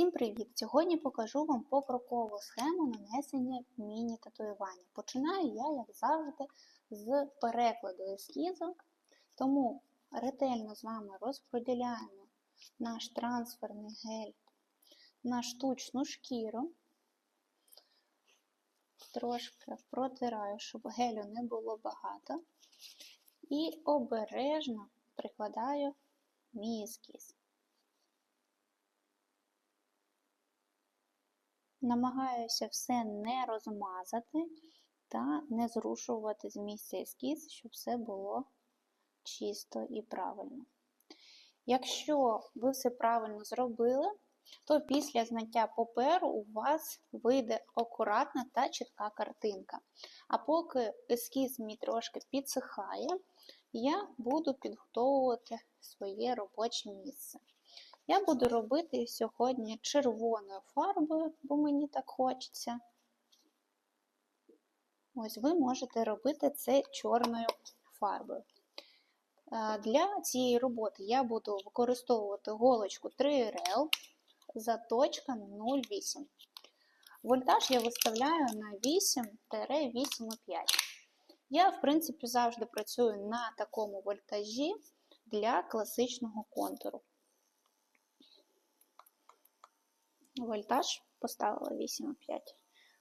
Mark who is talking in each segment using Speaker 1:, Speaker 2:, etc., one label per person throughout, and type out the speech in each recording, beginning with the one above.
Speaker 1: Всім привіт! Сьогодні покажу вам покрокову схему нанесення міні-татуювання. Починаю я, як завжди, з перекладу ескізу, тому ретельно з вами розподіляємо наш трансферний гель на штучну шкіру. Трошки протираю, щоб гелю не було багато. І обережно прикладаю мій ескіз. Намагаюся все не розмазати та не зрушувати з місця ескіз, щоб все було чисто і правильно. Якщо ви все правильно зробили, то після зняття паперу у вас вийде акуратна та чітка картинка. А поки ескіз мій трошки підсихає, я буду підготовувати своє робоче місце. Я буду робити сьогодні червоною фарбою, бо мені так хочеться. Ось ви можете робити це чорною фарбою. Для цієї роботи я буду використовувати голочку 3RL заточка 0,8. Вольтаж я виставляю на 8-8,5. Я, в принципі, завжди працюю на такому вольтажі для класичного контуру. Вольтаж поставила 8,5.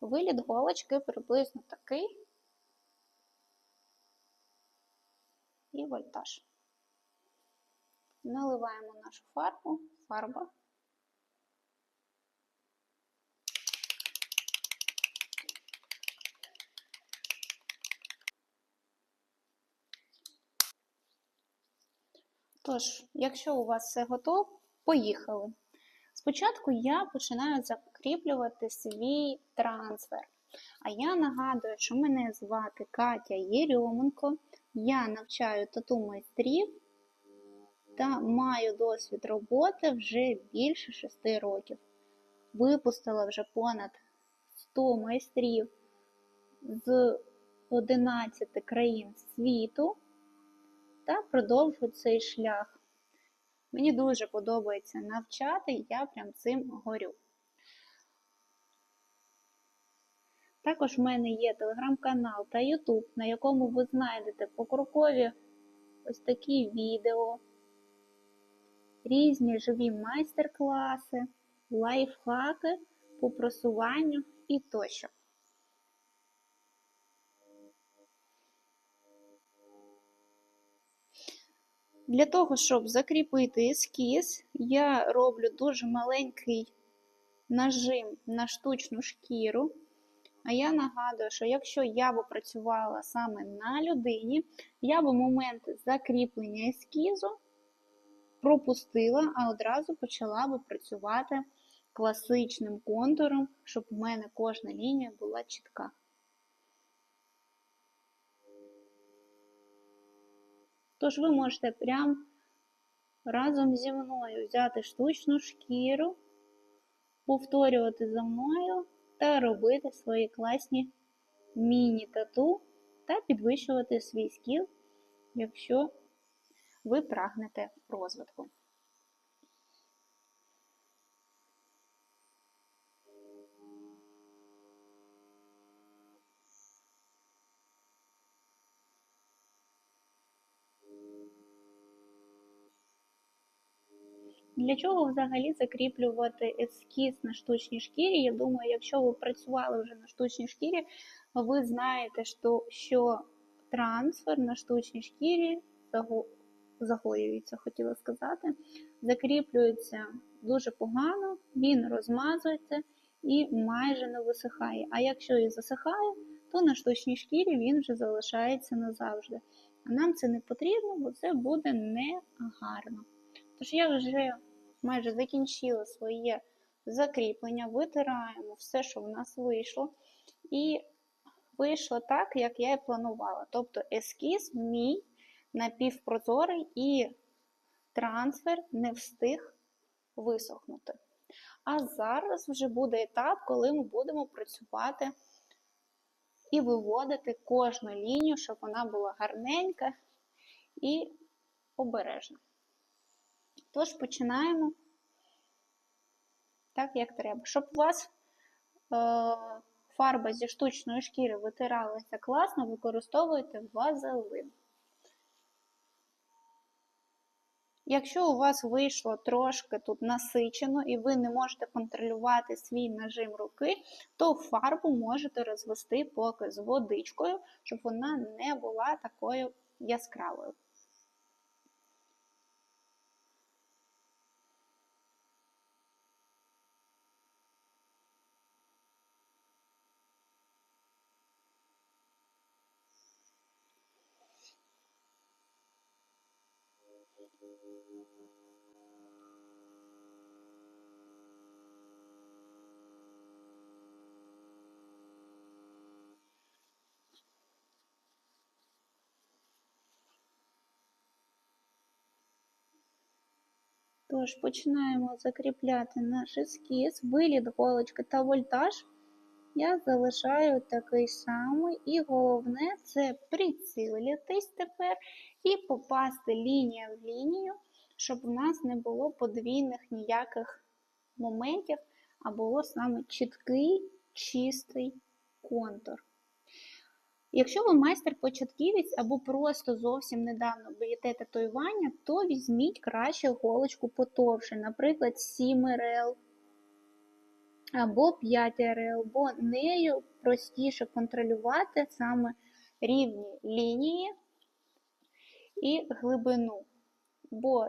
Speaker 1: Виліт голочки приблизно такий. І вольтаж. Наливаємо нашу фарбу, фарба. Тож, якщо у вас все готово, поїхали. Спочатку я починаю закріплювати свій трансфер. А я нагадую, що мене звати Катя Єрьоменко, я навчаю тату майстрів та маю досвід роботи вже більше 6 років. Випустила вже понад 100 майстрів з 11 країн світу та продовжую цей шлях. Мені дуже подобається навчати, я прям цим горю. Також в мене є телеграм-канал та Ютуб, на якому ви знайдете покрокові ось такі відео, різні живі майстер-класи, лайфхаки по просуванню і тощо. Для того, щоб закріпити ескіз, я роблю дуже маленький нажим на штучну шкіру. А я нагадую, що якщо я б працювала саме на людині, я б момент закріплення ескізу пропустила, а одразу почала б працювати класичним контуром, щоб у мене кожна лінія була чітка. Тож ви можете прям разом зі мною взяти штучну шкіру, повторювати за мною та робити свої класні міні-тату та підвищувати свій скіл, якщо ви прагнете розвитку. Для чого взагалі закріплювати ескіз на штучній шкірі? Я думаю, якщо ви працювали вже на штучній шкірі, ви знаєте, що трансфер на штучній шкірі загоюється, хотіла сказати, закріплюється дуже погано, він розмазується і майже не висихає. А якщо і засихає, то на штучній шкірі він вже залишається назавжди. А нам це не потрібно, бо це буде не гарно. Тож я вже майже закінчила своє закріплення, витираємо все, що в нас вийшло. І вийшло так, як я і планувала. Тобто ескіз мій напівпрозорий і трансфер не встиг висохнути. А зараз вже буде етап, коли ми будемо працювати і виводити кожну лінію, щоб вона була гарненька і обережна. Тож починаємо так, як треба. Щоб у вас е, фарба зі штучної шкіри витиралася класно, використовуйте вазелин. Якщо у вас вийшло трошки тут насичено і ви не можете контролювати свій нажим руки, то фарбу можете розвести поки з водичкою, щоб вона не була такою яскравою. Тож, починаємо закріпляти наш ескіз, виліт голочки та вольтаж. Я залишаю такий самий, і головне це прицілитись тепер і попасти лінія в лінію, щоб у нас не було подвійних ніяких моментів, а було саме чіткий, чистий контур. Якщо ви майстер-початківець або просто зовсім недавно б'єте татуювання, то візьміть краще голочку потовше, наприклад, 7 РЛ або 5 РЛ, бо нею простіше контролювати саме рівні лінії і глибину. Бо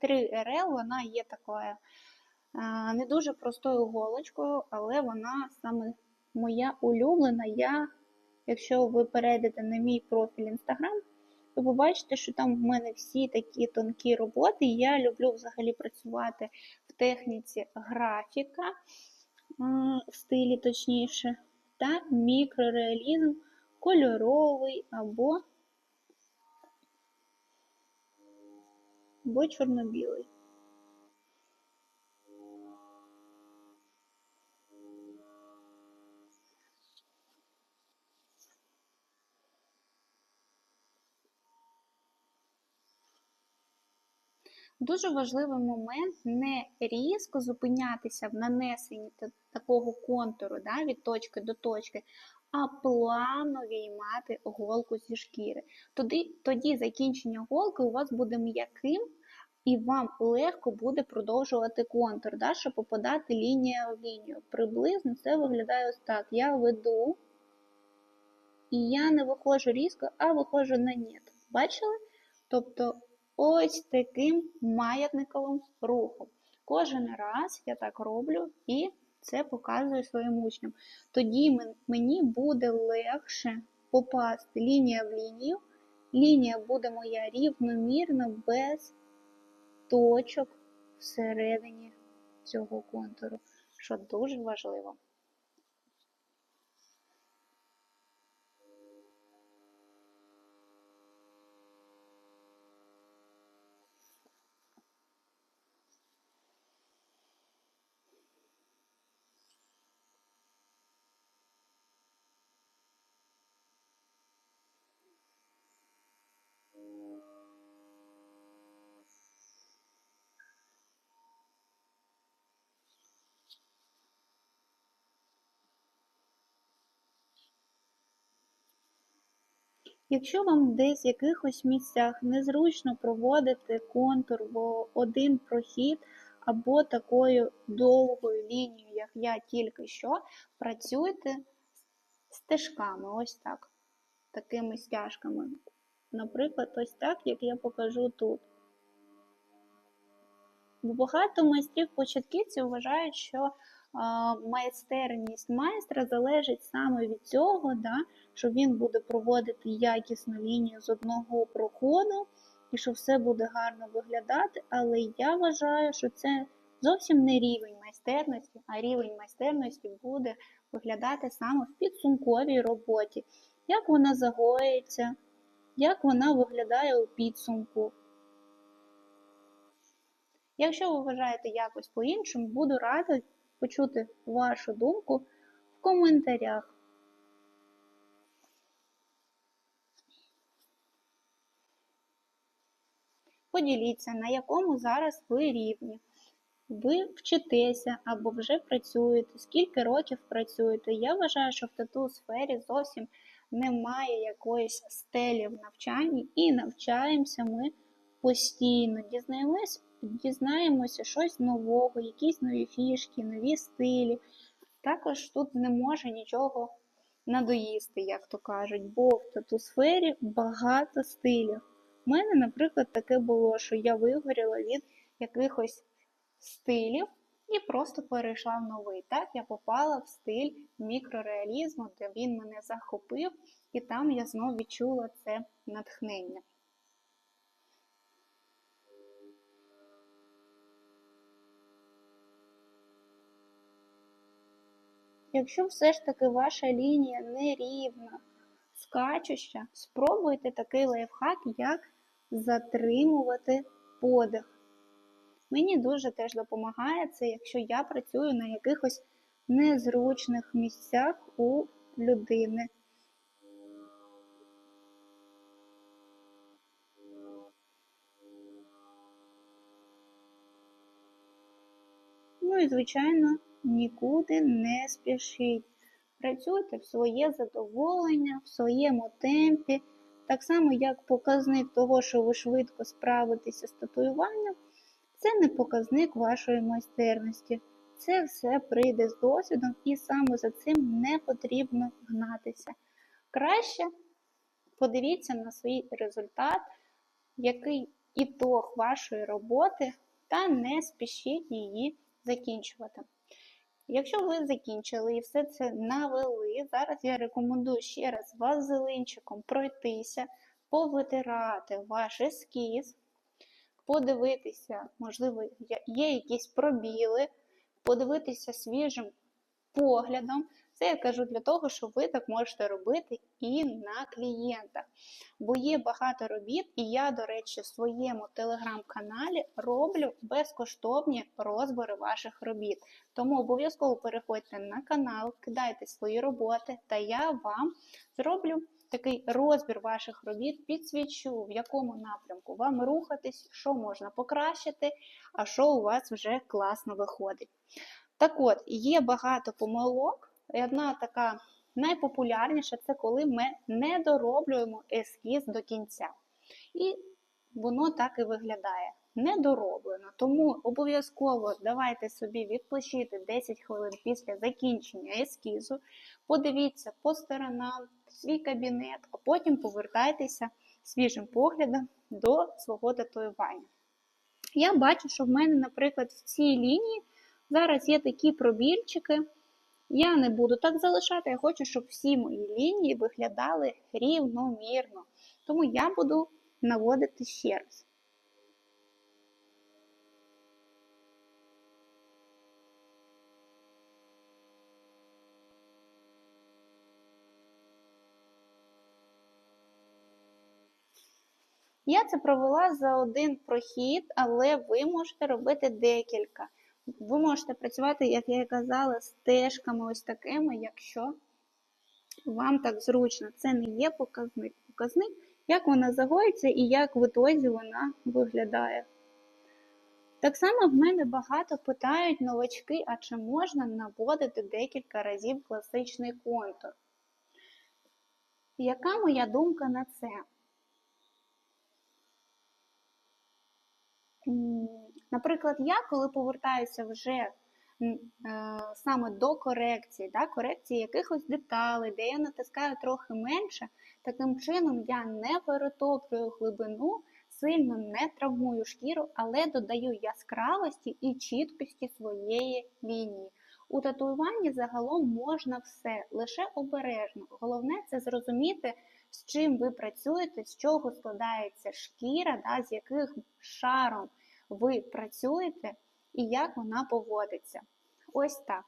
Speaker 1: 3 РЛ вона є такою не дуже простою голочкою, але вона саме моя улюблена. Я Якщо ви перейдете на мій профіль Instagram, ви побачите, що там в мене всі такі тонкі роботи. Я люблю взагалі працювати в техніці графіка, в стилі точніше, та мікрореалізм кольоровий або, або чорно-білий. Дуже важливий момент не різко зупинятися в нанесенні такого контуру да, від точки до точки, а плавно віймати голку зі шкіри. Тоді, тоді закінчення голки у вас буде м'яким, і вам легко буде продовжувати контур, да, щоб попадати лінія в лінію. Приблизно це виглядає ось так. Я веду, і я не виходжу різко, а виходжу на нет. Бачили? Тобто ось таким маятниковим рухом. Кожен раз я так роблю і це показую своїм учням. Тоді мені буде легше попасти лінія в лінію. Лінія буде моя рівномірна, без точок всередині цього контуру, що дуже важливо. Якщо вам десь в якихось місцях незручно проводити контур в один прохід або такою довгою лінією, як я тільки що, працюйте стежками, ось так, такими стяжками. Наприклад, ось так, як я покажу тут. Бо багато майстрів-початківців вважають, що майстерність майстра залежить саме від цього, да, що він буде проводити якісну лінію з одного проходу і що все буде гарно виглядати. Але я вважаю, що це зовсім не рівень майстерності, а рівень майстерності буде виглядати саме в підсумковій роботі. Як вона загоїться, як вона виглядає у підсумку. Якщо ви вважаєте якось по-іншому, буду рада почути вашу думку в коментарях. Поділіться, на якому зараз ви рівні. ви вчитеся або вже працюєте, скільки років працюєте. Я вважаю, що в тату сфері зовсім немає якоїсь стелі в навчанні, і навчаємося ми постійно, дізнаємося, дізнаємося щось нового, якісь нові фішки, нові стилі. Також тут не може нічого надоїсти, як то кажуть, бо в тату сфері багато стилів. У мене, наприклад, таке було, що я вигоріла від якихось стилів і просто перейшла в новий. Так, я попала в стиль мікрореалізму, де він мене захопив, і там я знову відчула це натхнення. Якщо все ж таки ваша лінія нерівна, скачуща, спробуйте такий лайфхак, як затримувати подих. Мені дуже теж допомагає це, якщо я працюю на якихось незручних місцях у людини. Ну і, звичайно, нікуди не спішіть. Працюйте в своє задоволення, в своєму темпі, так само, як показник того, що ви швидко справитеся з татуюванням, це не показник вашої майстерності. Це все прийде з досвідом і саме за цим не потрібно гнатися. Краще подивіться на свій результат, який ітог вашої роботи, та не спішіть її закінчувати. Якщо ви закінчили і все це навели, зараз я рекомендую ще раз вазелинчиком пройтися, повитирати ваш ескіз, подивитися, можливо, є якісь пробіли, подивитися свіжим поглядом. Це я кажу для того, що ви так можете робити і на клієнтах. Бо є багато робіт, і я, до речі, в своєму телеграм-каналі роблю безкоштовні розбори ваших робіт. Тому обов'язково переходьте на канал, кидайте свої роботи, та я вам зроблю такий розбір ваших робіт, підсвічу, в якому напрямку вам рухатись, що можна покращити, а що у вас вже класно виходить. Так от, є багато помилок. І одна така найпопулярніша це коли ми не дороблюємо ескіз до кінця. І воно так і виглядає. Недороблено. Тому обов'язково давайте собі відпочити 10 хвилин після закінчення ескізу, подивіться по сторонам свій кабінет, а потім повертайтеся свіжим поглядом до свого татуювання. Я бачу, що в мене, наприклад, в цій лінії зараз є такі пробільчики. Я не буду так залишати, я хочу, щоб всі мої лінії виглядали рівномірно. Тому я буду наводити ще раз. Я це провела за один прохід, але ви можете робити декілька. Ви можете працювати, як я і казала, стежками ось такими, якщо вам так зручно. Це не є показник. Показник, як вона загоїться і як в ітозі вона виглядає. Так само в мене багато питають новачки, а чи можна наводити декілька разів класичний контур? Яка моя думка на це? Наприклад, я, коли повертаюся вже е, саме до корекції, да, корекції якихось деталей, де я натискаю трохи менше, таким чином я не перетоплюю глибину, сильно не травмую шкіру, але додаю яскравості і чіткості своєї лінії. У татуюванні загалом можна все, лише обережно. Головне це зрозуміти, з чим ви працюєте, з чого складається шкіра, да, з яких шаром ви працюєте і як вона поводиться. Ось так.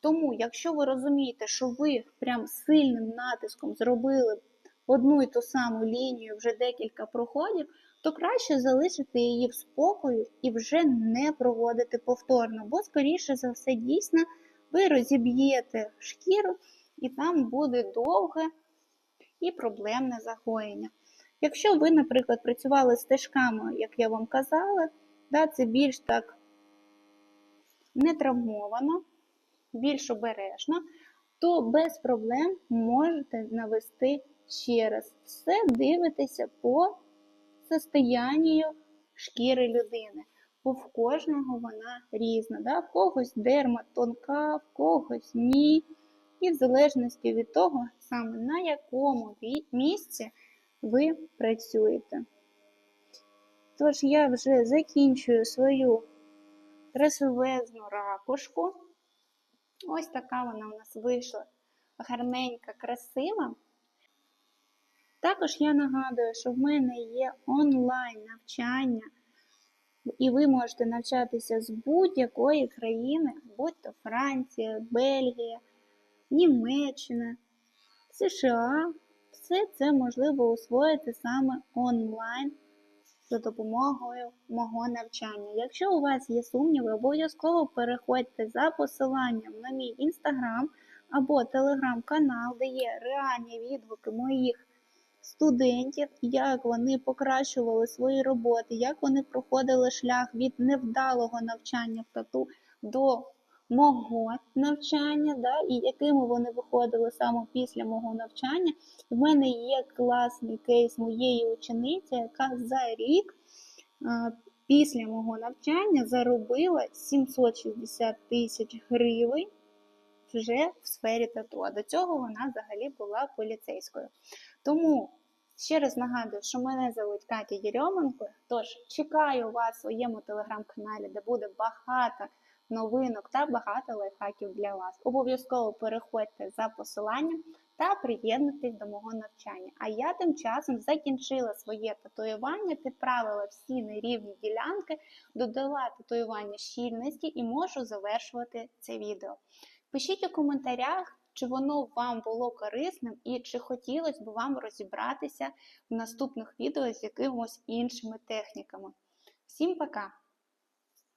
Speaker 1: Тому, якщо ви розумієте, що ви прям сильним натиском зробили одну і ту саму лінію вже декілька проходів, то краще залишити її в спокою і вже не проводити повторно, бо, скоріше за все, дійсно, ви розіб'єте шкіру, і там буде довге і проблемне загоєння. Якщо ви, наприклад, працювали стежками, як я вам казала, да, це більш так не травмовано, більш обережно, то без проблем можете навести ще раз. Все дивитеся по состоянню шкіри людини. Бо в кожного вона різна. Да? В когось дерма тонка, в когось ні. І в залежності від того, саме на якому місці ви працюєте. Тож я вже закінчую свою красивезну ракушку. Ось така вона у нас вийшла гарненька, красива. Також я нагадую, що в мене є онлайн навчання, і ви можете навчатися з будь-якої країни, будь то Франція, Бельгія, Німеччина, США. Все це можливо освоїти саме онлайн за допомогою мого навчання. Якщо у вас є сумніви, обов'язково переходьте за посиланням на мій інстаграм або телеграм-канал, де є реальні відгуки моїх студентів, як вони покращували свої роботи, як вони проходили шлях від невдалого навчання в тату до мого навчання, да, і якими вони виходили саме після мого навчання. В мене є класний кейс моєї учениці, яка за рік а, після мого навчання заробила 760 тисяч гривень вже в сфері тату. А до цього вона взагалі була поліцейською. Тому ще раз нагадую, що мене звуть Катя Єрьоменко. Тож чекаю вас в своєму телеграм-каналі, де буде багато новинок та багато лайфхаків для вас. Обов'язково переходьте за посиланням та приєднуйтесь до мого навчання. А я тим часом закінчила своє татуювання, підправила всі нерівні ділянки, додала татуювання щільності і можу завершувати це відео. Пишіть у коментарях, чи воно вам було корисним і чи хотілося б вам розібратися в наступних відео з якимось іншими техніками. Всім пока!